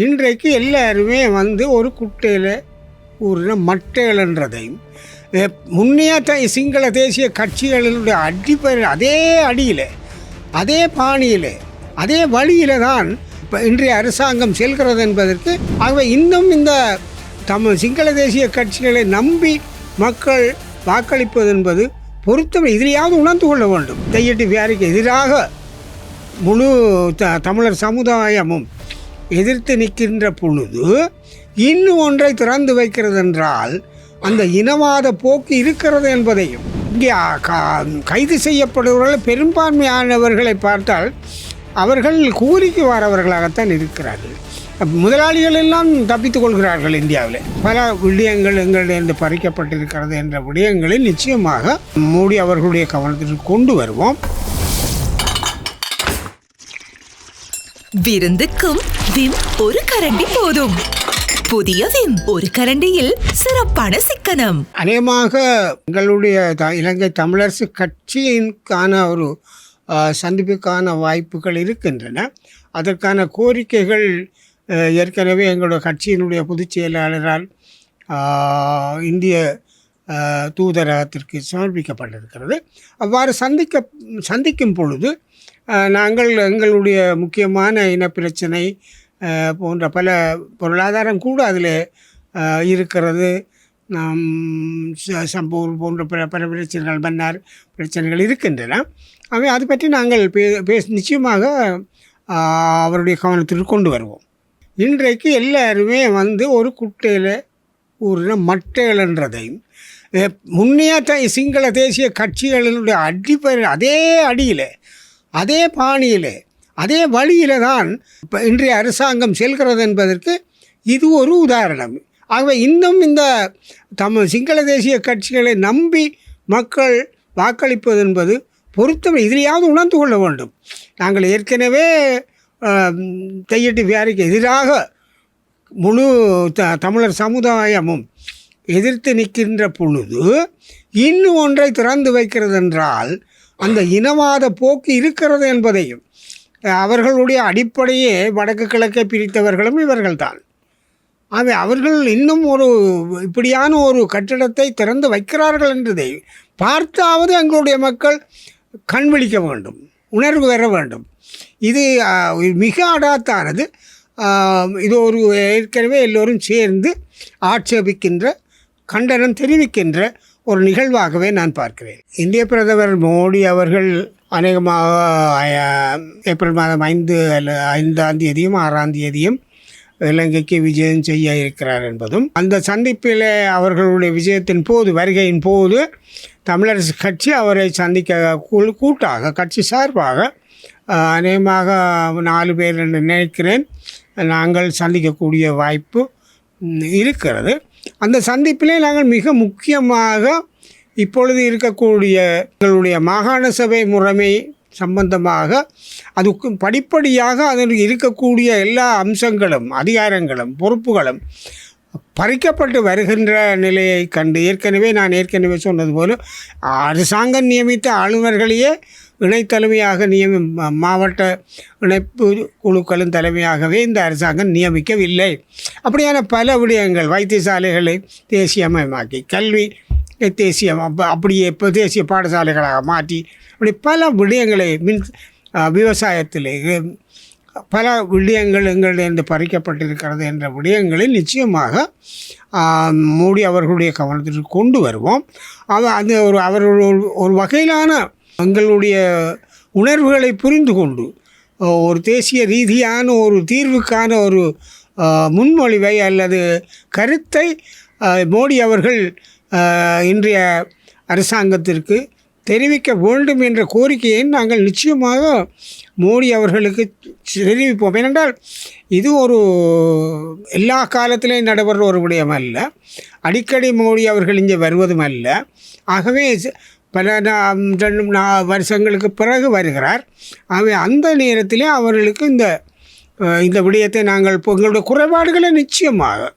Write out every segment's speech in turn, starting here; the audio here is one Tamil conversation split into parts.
இன்றைக்கு எல்லாருமே வந்து ஒரு குட்டையில் ஊரின மட்டைகள்ன்றதையும் அஹ், த சிங்கள தேசிய கட்சிகளினுடைய அடிப்படை அதே அடியில் அதே பாணியில் அதே வழியில் தான் இப்போ இன்றைய அரசாங்கம் செல்கிறது என்பதற்கு ஆகவே இன்னும் இந்த தமிழ் சிங்கள தேசிய கட்சிகளை நம்பி மக்கள் வாக்களிப்பது என்பது பொருத்தம் இதிலையாவது உணர்ந்து கொள்ள வேண்டும். தையட்டி வியாரிக்கு எதிராக முழு த தமிழர் சமுதாயமும் எதிர்த்து நிற்கின்ற பொழுது இன்னும் ஒன்றை திறந்து வைக்கிறதென்றால் அந்த இனவாத போக்கு இருக்கிறது என்பதையும். இங்கே க- கைது செய்யப்படுபவர்கள் பெரும்பான்மையானவர்களை பார்த்தால் அவர்கள் கூலிக்கு வரவர்களாகத்தான் இருக்கிறார்கள். முதலாளிகள் எல்லாம் தப்பித்துக் கொள்கிறார்கள் இந்தியாவில். பல விடயங்கள் எங்களிடம் பறிக்கப்பட்டிருக்கிறது என்ற விடயங்களை நிச்சயமாக மோடி அவர்களுடைய கவனத்திற்கு கொண்டு வருவோம். விருந்துக்கும் விம் ஒரு கரண்டி போதும். புதிய விம் ஒரு கரண்டியில் சிறப்பான சிக்கனம். அநேகமாக எங்களுடைய த இலங்கை தமிழரசு கட்சியின்கான ஒரு சந்திப்புக்கான வாய்ப்புகள் இருக்கின்றன. அதற்கான கோரிக்கைகள் ஏற்கனவே எங்களுடைய கட்சியினுடைய பொதுச் செயலாளரால் இந்திய தூதரகத்திற்கு சமர்ப்பிக்கப்பட்டிருக்கிறது. அவ்வாறு சந்திக்க சந்திக்கும் பொழுது நாங்கள் எங்களுடைய முக்கியமான இனப்பிரச்சனை போன்ற பல பொருளாதாரம் கூட அதில் இருக்கிறது. நாம் ச- சம்பூர் போன்ற பிற பல பிரச்சனைகள் மன்னார் பிரச்சனைகள் இருக்கின்றன. அவை அது பற்றி நாங்கள் பே பேச நிச்சயமாக அவருடைய கவனத்திற்கு கொண்டு வருவோம். இன்றைக்கு எல்லாருமே வந்து ஒரு குட்டையில் ஊரில் மட்டைகள்ன்றதையும் முன்னையாக த சிங்கள தேசிய கட்சிகளினுடைய அடிப்படை அதே அடியில் அதே பாணியில் அதே வழியில தான் இப்போ இன்றைய அரசாங்கம் செல்கிறது என்பதற்கு இது ஒரு உதாரணம். ஆகவே இன்னும் இந்த தம் சிங்கள தேசிய கட்சிகளை நம்பி மக்கள் வாக்களிப்பது என்பது பொருத்தம். இதிலையாவது உணர்ந்து கொள்ள வேண்டும். நாங்கள் ஏற்கனவே ஆம், தையட்டி வியாரிக்கு எதிராக முழு த தமிழர் சமுதாயமும் எதிர்த்து நிற்கின்ற பொழுது இன்னும் ஒன்றை திறந்து வைக்கிறது என்றால் அந்த இனவாத போக்கு இருக்கிறது என்பதையும் அவர்களுடைய அடிப்படையே வடக்கு கிழக்கை பிரித்தவர்களும் இவர்கள்தான். ஆகவே அவர்கள் இன்னும் ஒரு இப்படியான ஒரு கட்டிடத்தை திறந்து வைக்கிறார்கள் என்றதை பார்த்தாவது எங்களுடைய மக்கள் கண் விழிக்க வேண்டும் உணர்வு பெற வேண்டும். இது மிக அடாத்தானது. இது ஒரு ஏற்கனவே எல்லோரும் சேர்ந்து ஆட்சேபிக்கின்ற கண்டனம் தெரிவிக்கின்ற ஒரு நிகழ்வாகவே நான் பார்க்கிறேன். இந்திய பிரதமர் மோடி அவர்கள் அநேகமாக ஏப்ரல் மாதம் ஐந்து அல்ல ஐந்தாம் தேதியும் ஆறாம் தேதியும் இலங்கைக்கு விஜயம் செய்ய இருக்கிறார் என்பதும் அந்த சந்திப்பில் அவர்களுடைய விஜயத்தின் போது வருகையின் போது தமிழரசு கட்சி அவரை சந்திக்க கூ- கூட்டாக கட்சி சார்பாக அநேகமாக நாலு பேர் என்று நினைக்கிறேன் நாங்கள் சந்திக்கக்கூடிய வாய்ப்பு இருக்கிறது. அந்த சந்திப்பிலே நாங்கள் மிக முக்கியமாக இப்பொழுது இருக்கக்கூடிய எங்களுடைய மாகாண சபை முறைமை சம்பந்தமாக அதுக்கு படிப்படியாக அதில் இருக்கக்கூடிய எல்லா அம்சங்களும் அதிகாரங்களும் பொறுப்புகளும் பறிக்கப்பட்டு வருகின்ற நிலையை கண்டு ஏற்கனவே நான் ஏற்கனவே சொன்னது போல அரசாங்கம் நியமித்த ஆளுநர்களையே இணைத்தலைமையாக நியமி மாவட்ட இணைப்பு குழுக்களின் தலைமையாகவே இந்த அரசாங்கம் நியமிக்கவில்லை. அப்படியான பல விடயங்கள் வைத்தியசாலைகளை தேசியமயமாக்கி கல்வி தேசியம் அப்படியே இப்போ தேசிய பாடசாலைகளாக மாற்றி அப்படி பல விடயங்களை மின் விவசாயத்தில் பல விடயங்கள் எங்களிடம் பறிக்கப்பட்டிருக்கிறது என்ற விடயங்களில் நிச்சயமாக மோடி அவர்களுடைய கவனத்திற்கு கொண்டு வருவோம். அவ அது ஒரு அவர்கள் ஒரு- ஒரு வகையிலான தங்களுடைய உணர்வுகளை புரிந்து கொண்டு ஒரு தேசிய ரீதியான ஒரு தீர்வுக்கான ஒரு முன்மொழிவை அல்லது கருத்தை மோடி அவர்கள் இன்றைய அரசாங்கத்திற்கு தெரிவிக்க வேண்டும் என்ற கோரிக்கையை நாங்கள் நிச்சயமாக மோடி அவர்களுக்கு தெரிவிப்போம். ஏனென்றால் இது ஒரு எல்லா காலத்திலேயும் நடைபெற ஒரு விடயம் அல்ல அடிக்கடி மோடி அவர்கள் இங்கே வருவதும் அல்ல. ஆகவே பல நான் ரெண்டு நா- வருஷங்களுக்கு பிறகு வருகிறார். ஆகவே அந்த நேரத்திலே அவர்களுக்கு இந்த இந்த விடயத்தை நாங்கள் இப்போ எங்களுடைய குறைபாடுகளை நிச்சயமாக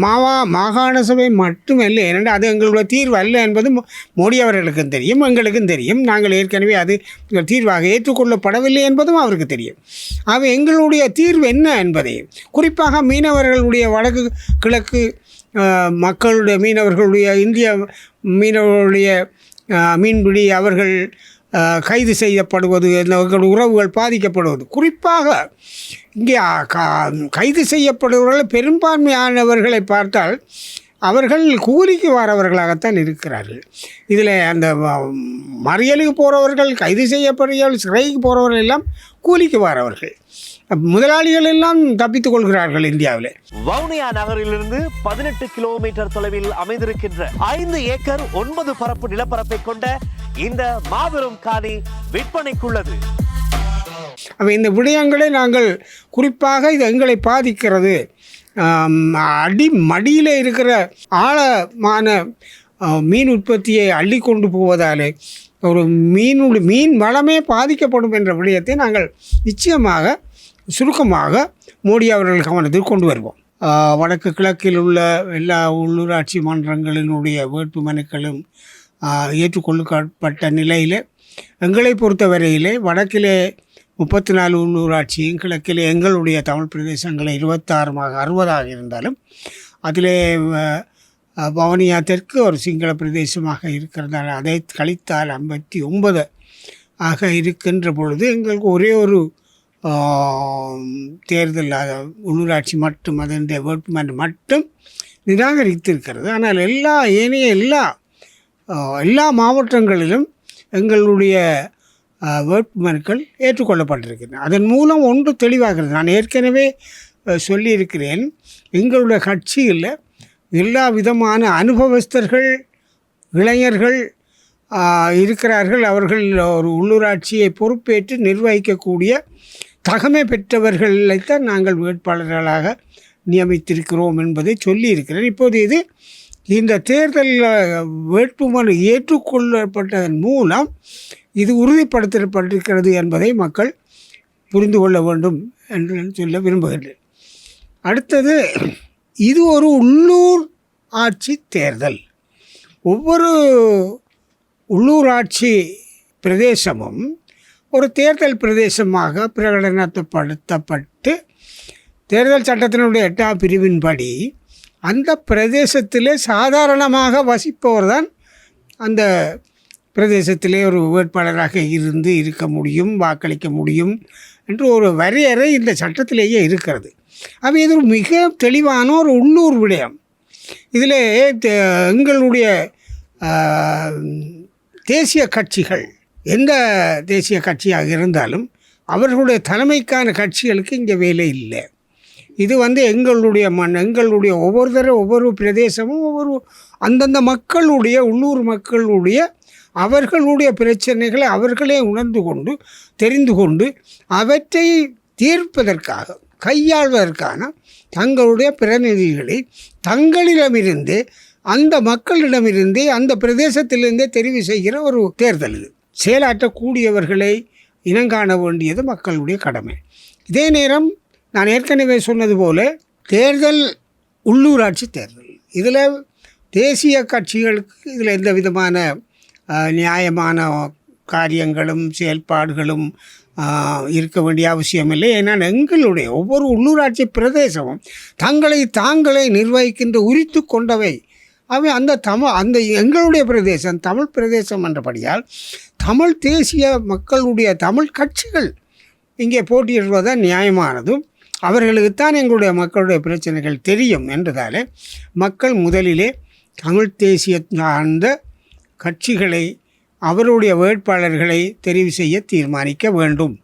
மாவா மாகாண சபை மட்டுமல்ல ஏனென்றால் அது எங்களுடைய தீர்வு அல்ல என்பது மோ- மோடி அவர்களுக்கும் தெரியும் எங்களுக்கும் தெரியும். நாங்கள் ஏற்கனவே அது எங்கள் தீர்வாக ஏற்றுக்கொள்ளப்படவில்லை என்பதும் அவருக்கு தெரியும். ஆக எங்களுடைய தீர்வு என்ன என்பதை குறிப்பாக மீனவர்களுடைய வடக்கு கிழக்கு மக்களுடைய மீனவர்களுடைய இந்திய மீனவர்களுடைய மீன்பிடி அவர்கள் கைது செய்யப்படுவது அவர்கள் உறவுகள் பாதிக்கப்படுவது. குறிப்பாக இங்கே கைது செய்யப்படுபவர்கள் பெரும்பான்மையானவர்களை பார்த்தால் அவர்கள் கூலிக்கு வரவர்களாகத்தான் இருக்கிறார்கள். இதில் அந்த மறியலுக்கு போகிறவர்கள் கைது செய்யப்படுகிறவர்கள் சிறைக்கு போகிறவர்கள் எல்லாம் கூலிக்கு வரவர்கள். முதலாளிகள் எல்லாம் தப்பித்துக் கொள்கிறார்கள் இந்தியாவில். வவுனியா நகரிலிருந்து பதினெட்டு கிலோமீட்டர் தொலைவில் அமைந்திருக்கின்ற ஐந்து ஏக்கர் ஒன்பது பரப்பு நிலப்பரப்பை கொண்ட இந்த மாபெரும் காணி விற்பனைக்குள்ளது. அப்போ இந்த விடயங்களை நாங்கள் குறிப்பாக இது எங்களை பாதிக்கிறது. அடி மடியில் இருக்கிற ஆழமான மீன் உற்பத்தியை அள்ளி கொண்டு போவதாலே ஒரு மீனுடைய மீன் வளமே பாதிக்கப்படும் என்ற விடயத்தை நாங்கள் நிச்சயமாக சுருக்கமாக மோடி அவர்கள் கவனத்தில் கொண்டு வருவோம். வடக்கு கிழக்கில் உள்ள எல்லா உள்ளூராட்சி மன்றங்களினுடைய வேட்பு மனுக்களும் ஏற்றுக்கொள்ளப்பட்ட நிலையில் எங்களை பொறுத்தவரையிலே வடக்கிலே முப்பத்தி நாலு உள்ளூராட்சியும் கிழக்கில் எங்களுடைய தமிழ் பிரதேசங்களை இருபத்தாறுமாக அறுபதாக இருந்தாலும் அதிலே பவனியா வவுனியா தெற்கு ஒரு சிங்கள பிரதேசமாக இருக்கிறதால அதை கழித்தால் ஐம்பத்தி ஒன்பது ஆக இருக்கின்ற பொழுது எங்களுக்கு ஒரே ஒரு தேர்தல் உள்ளூராட்சி மட்டும் அதனுடைய வேட்புமனு மட்டும் நிராகரித்திருக்கிறது. ஆனால் எல்லா ஏனைய எல்லா எல்லா மாவட்டங்களிலும் எங்களுடைய வேட்புமனுக்கள் ஏற்றுக்கொள்ளப்பட்டிருக்கின்றன அதன் மூலம் ஒன்று தெளிவாகிறது. நான் ஏற்கனவே சொல்லியிருக்கிறேன். எங்களுடைய கட்சியில் எல்லா விதமான அனுபவஸ்தர்கள் இளைஞர்கள் இருக்கிறார்கள். அவர்கள் ஒரு உள்ளூராட்சியை பொறுப்பேற்று நிர்வகிக்கக்கூடிய தகமை பெற்றவர்களைத்தான் நாங்கள் வேட்பாளர்களாக நியமித்திருக்கிறோம் என்பதை சொல்லியிருக்கிறேன். இப்போது இது இந்த தேர்தலில் வேட்புமனு ஏற்றுக்கொள்ளப்பட்டதன் மூலம் இது உறுதிப்படுத்தப்பட்டிருக்கிறது என்பதை மக்கள் புரிந்து கொள்ள வேண்டும் என்று சொல்ல விரும்புகின்றேன். அடுத்தது இது ஒரு உள்ளூர் ஆட்சி தேர்தல். ஒவ்வொரு உள்ளூராட்சி பிரதேசமும் ஒரு தேர்தல் பிரதேசமாக பிரகடனப்படுத்தப்பட்டு தேர்தல் சட்டத்தினுடைய எட்டாம் பிரிவின்படி அந்த பிரதேசத்திலே சாதாரணமாக வசிப்பவர் தான் அந்த பிரதேசத்திலே ஒரு வேட்பாளராக இருந்து இருக்க முடியும் வாக்களிக்க முடியும் என்று ஒரு வரையறை இந்த சட்டத்திலேயே இருக்கிறது. அப்போ இது ஒரு மிக தெளிவான ஒரு உள்ளூர் விடயம். இதில் எங்களுடைய தேசிய கட்சிகள் எந்த தேசிய கட்சியாக இருந்தாலும் அவர்களுடைய தலைமைக்கான கட்சிகளுக்கு இங்கே வேலை இல்லை. இது வந்து எங்களுடைய மண் எங்களுடைய ஒவ்வொரு தடவை ஒவ்வொரு பிரதேசமும் ஒவ்வொரு அந்தந்த மக்களுடைய உள்ளூர் மக்களுடைய அவர்களுடைய பிரச்சனைகளை அவர்களே உணர்ந்து கொண்டு தெரிந்து கொண்டு அவற்றை தீர்ப்பதற்காக கையாள்வதற்கான தங்களுடைய பிரதிநிதிகளை தங்களிடமிருந்து அந்த மக்களிடமிருந்தே அந்த பிரதேசத்திலிருந்தே தெரிவு செய்கிற ஒரு தேர்தல் இது. செயலாற்றக்கூடியவர்களை இனங்காண வேண்டியது மக்களுடைய கடமை. இதே நேரம் நான் ஏற்கனவே சொன்னது போல தேர்தல் உள்ளூராட்சி தேர்தல். இதில் தேசிய கட்சிகளுக்கு இதில் எந்த விதமான நியாயமான காரியங்களும் செயல்பாடுகளும் இருக்க வேண்டிய அவசியமில்லை. ஏன்னால் எங்களுடைய ஒவ்வொரு உள்ளூராட்சி பிரதேசமும் தங்களை தாங்களே நிர்வகிக்கின்ற உரித்து கொண்டவை. அவை அந்த தமிழ் அந்த எங்களுடைய பிரதேசம் தமிழ் பிரதேசம் என்றபடியால் தமிழ் தேசிய மக்களுடைய தமிழ் கட்சிகள் இங்கே போட்டியிடுவதுதான் நியாயமானதும் அவர்களுக்குத்தான் எங்களுடைய மக்களுடைய பிரச்சனைகள் தெரியும் என்றதாலே மக்கள் முதலிலே தமிழ் தேசிய சார்ந்த கட்சிகளை அவருடைய வேட்பாளர்களை தெரிவு செய்ய தீர்மானிக்க வேண்டும்.